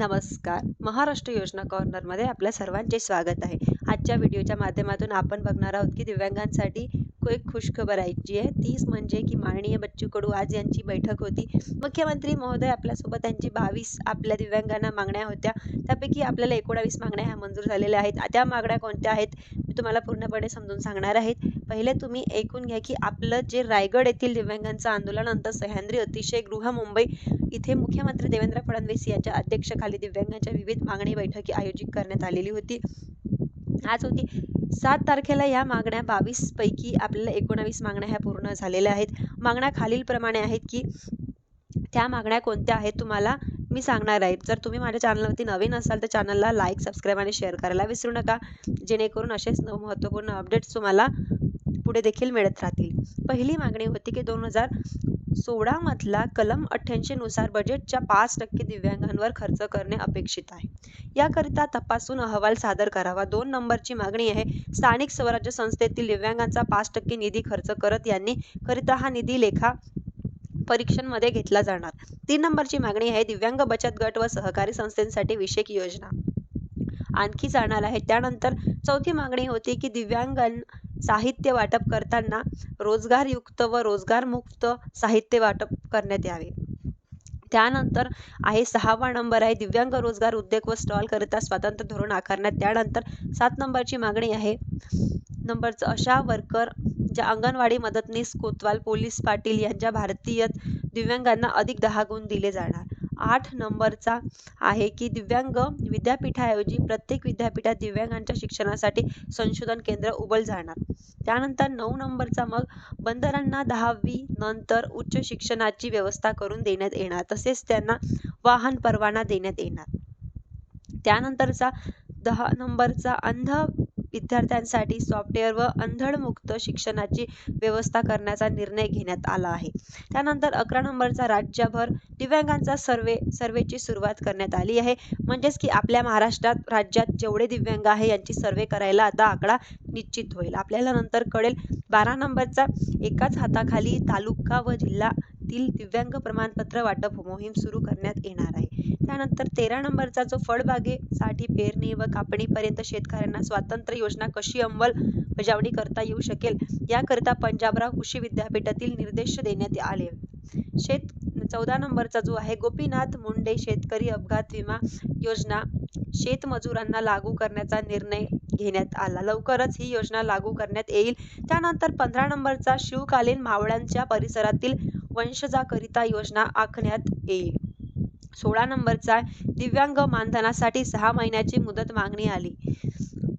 नमस्कार. महाराष्ट्र योजना कॉर्नरमध्ये आपल्या सर्वांचे स्वागत आहे. आजच्या व्हिडिओच्या माध्यमातून आपण बघणार आहोत की दिव्यांगांसाठी एक खुशखबर आहे जी आहे. तीच म्हणजे की माननीय बच्चू कडू आज यांची बैठक होती. मुख्यमंत्री महोदय आपल्यासोबत त्यांची बावीस आपल्या दिव्यांगांना मागण्या होत्या. त्यापैकी आपल्याला एकोणावीस मागण्या ह्या मंजूर झालेल्या आहेत. त्या मागण्या कोणत्या आहेत? मी तुम्हाला पूर्णपणे समजून सांगणार आहेत पहिले तुम्ही ऐकून घ्या की आपलं जे रायगड येथील दिव्यांगांचं आंदोलन अंतर सह्याद्री अतिशय गृह मुंबई इथे मुख्यमंत्री देवेंद्र फडणवीस यांच्या अध्यक्षखाली दिव्यांगांच्या विविध मागणी बैठकी आयोजित करण्यात आलेली होती. आज होती. सात तारखेला या मागण्या बावीस पैकी आपल्याला एकोणावीस मागण्या ह्या पूर्ण झालेल्या आहेत. मागण्या खालीलप्रमाणे आहेत की त्या मागण्या कोणत्या आहेत तुम्हाला मी सांगणार आहे. जर तुम्ही माझ्या चॅनलवरती नवीन असाल तर चॅनलला लाईक सबस्क्राईब आणि शेअर करायला विसरू नका. जेणेकरून असेच महत्त्वपूर्ण अपडेट्स तुम्हाला पुढे देखील मिळत राहतील. पहिली मागणी होती की दोन हजार सोळा मधला कलम अठ्ठ्याऐंशीनुसार बजेटच्या पाच टक्के दिव्यांगांवर खर्च करणे अपेक्षित आहे. याकरिता तपासून अहवाल सादर करावा. दोन नंबरची मागणी आहे स्थानिक स्वराज्य संस्थेतील दिव्यांगांचा पाच टक्के निधी खर्च करत यांनी करिता हा निधी लेखा परीक्षांमध्ये घेतला जाणार. तीन नंबरची मागणी आहे दिव्यांग बचत गट व सहकारी संस्थेसाठी विषयक योजना. आणखी जाणार आहे त्यानंतर चौथी मागणी होती की दिव्यांगां साहित्य वाटप करताना रोजगारयुक्त व रोजगारमुक्त साहित्य वाटप करण्यात यावे. त्यानंतर आहे सहावा नंबर आहे दिव्यांग रोजगार उद्योग व स्टॉल करिता स्वतंत्र धोरण आकारण्यात. त्यानंतर सात नंबरची मागणी आहे. नंबरचं अशा वर्कर ज्या अंगणवाडी मदतनीस कोतवाल पोलीस पाटील यांच्या भारतीय दिव्यांगांना अधिक दहा गुण दिले जाणार. आठ नंबरचा आहे की दिव्यांग विद्यापीठाऐवजी प्रत्येक विद्यापीठात दिव्यांगांच्या शिक्षणासाठी संशोधन केंद्र उभं जाणार त्यानंतर नऊ नंबरचा मग बंदरांना दहावी नंतर उच्च शिक्षणाची व्यवस्था करून देण्यात येणार तसेच त्यांना वाहन परवाना देण्यात येणार. त्यानंतरचा दहा नंबरचा अंध विद्यार्थ्यांसाठी सॉफ्टवेअर व अंधळमुक्त शिक्षणाची व्यवस्था करण्याचा निर्णय घेण्यात आला आहे. त्यानंतर अकरा नंबरचा राज्यभर दिव्यांगांचा सर्वे सर्वेची सुरुवात करण्यात आली आहे. म्हणजेच की आपल्या महाराष्ट्रात राज्यात जेवढे दिव्यांग आहे यांची सर्वे करायला आता आकडा निश्चित होईल. आपल्याला नंतर कळेल बारा नंबरचा एकाच हाताखाली तालुका व जिल्हा येथील दिव्यांग प्रमाणपत्र वाटप मोहीम सुरू करण्यात येणार आहे. त्यानंतर तेरा नंबरचा जो फळबागेसाठी पेरणी व कापणीपर्यंत शेतकऱ्यांना स्वातंत्र्य योजना कशी अंमलबजावणी करता येऊ शकेल याकरिता पंजाबराव कृषी विद्यापीठातील निर्देश देण्यात आले. शेत चौदा नंबरचा जो आहे गोपीनाथ मुंडे शेतकरी अपघात विमा योजना शेतमजुरांना लागू करण्याचा निर्णय घेण्यात आला. लवकरच ही योजना लागू करण्यात येईल. त्यानंतर पंधरा नंबरचा शिवकालीन मावळ्यांच्या परिसरातील वंशजाकरिता योजना आखण्यात येईल. सोळा नंबरचा दिव्यांग मानधनासाठी सहा महिन्याची मुदत मागणी आली.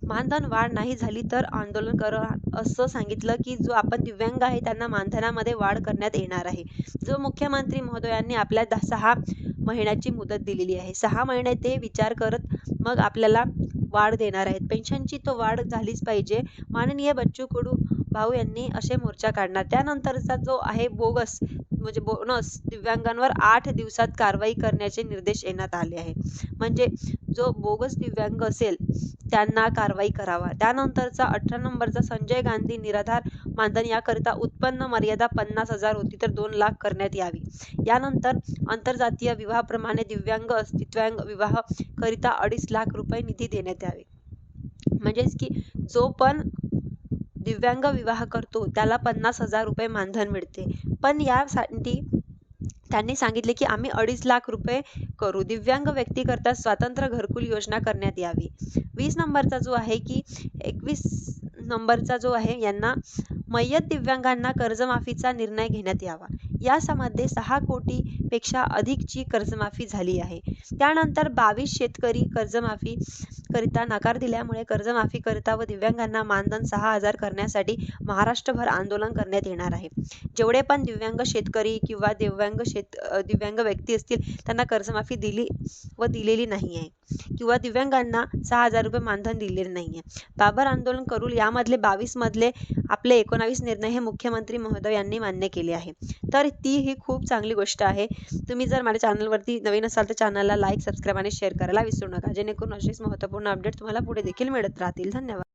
मानधन वाढ नाही झाली तर आंदोलन करा असं सांगितलं की जो आपण दिव्यांग आहे त्यांना मानधनामध्ये वाढ करण्यात येणार आहे. जो मुख्यमंत्री महोदयांनी आपल्या सहा महिन्याची मुदत दिलेली आहे. सहा महिने ते विचार करत मग आपल्याला वाढ देणार आहेत. पेन्शनची तो वाढ झालीच पाहिजे. माननीय बच्चू कडू भाऊ यांनी असे मोर्चा काढणार. त्यानंतरचा जो आहे बोगस म्हणजे बोनस दिव्यांगांवर आठ दिवसात कारवाई करण्याचे निर्देश येण्यात आले आहे म्हणजे जो बोगस दिव्यांग असेल त्यांना कारवाई करावा. त्यानंतरचा अठरा नंबरचा संजय गांधी निराधार मानधन याकरिता उत्पन्न मर्यादा पन्नास हजार होती तर दोन लाख करण्यात यावी. यानंतर आंतरजातीय विवाहाप्रमाणे दिव्यांग अस्तित्वांग विवाह करिता अडीच लाख रुपये निधी देण्यात यावे. म्हणजेच की जो पण दिव्यांग विवाह करतो त्याला पन्नास हजार रुपये मानधन मिळते. पण यासाठी त्यांनी सांगितले की आम्ही अडीच लाख रुपये करू. दिव्यांग व्यक्तीकरता स्वातंत्र्य घरकुल योजना करण्यात यावी. वीस नंबरचा जो आहे की एकवीस नंबरचा जो आहे यांना मय्यत दिव्यांगांना कर्जमाफीचा निर्णय घेण्यात यावा. यासामध्ये सहा कोटी पेक्षा अधिकची कर्जमाफी झाली आहे. त्यानंतर बावीस शेतकरी कर्जमाफी करिता नकार दिल्यामुळे कर्जमाफी करिता व दिव्यांगांना मानधन सहा हजार करण्यासाठी महाराष्ट्रभर आंदोलन करण्यात येणार आहे. जेवढे पण दिव्यांग शेतकरी किंवा दिव्यांग शेत दिव्यांग व्यक्ती असतील त्यांना कर्जमाफी दिली व दिलेली नाही आहे. किंवा दिव्यांगांना सहा हजार रुपये मानधन दिलेले नाही आहे बाबर आंदोलन करूल यामधले बावीस मधले आपले एकोणावीस निर्णय हे मुख्यमंत्री महोदय यांनी मान्य केले आहे. तर ती ही खूप चांगली गोष्ट आहे. तुम्ही जर माझ्या चॅनलवरती नवीन असाल तर चॅनलला लाईक सबस्क्राईब आणि शेअर करायला विसरू नका. जेणेकरून असेच महत्त्वपूर्ण अपडेट तुम्हाला पुढे देखील मिळत राहतील. धन्यवाद.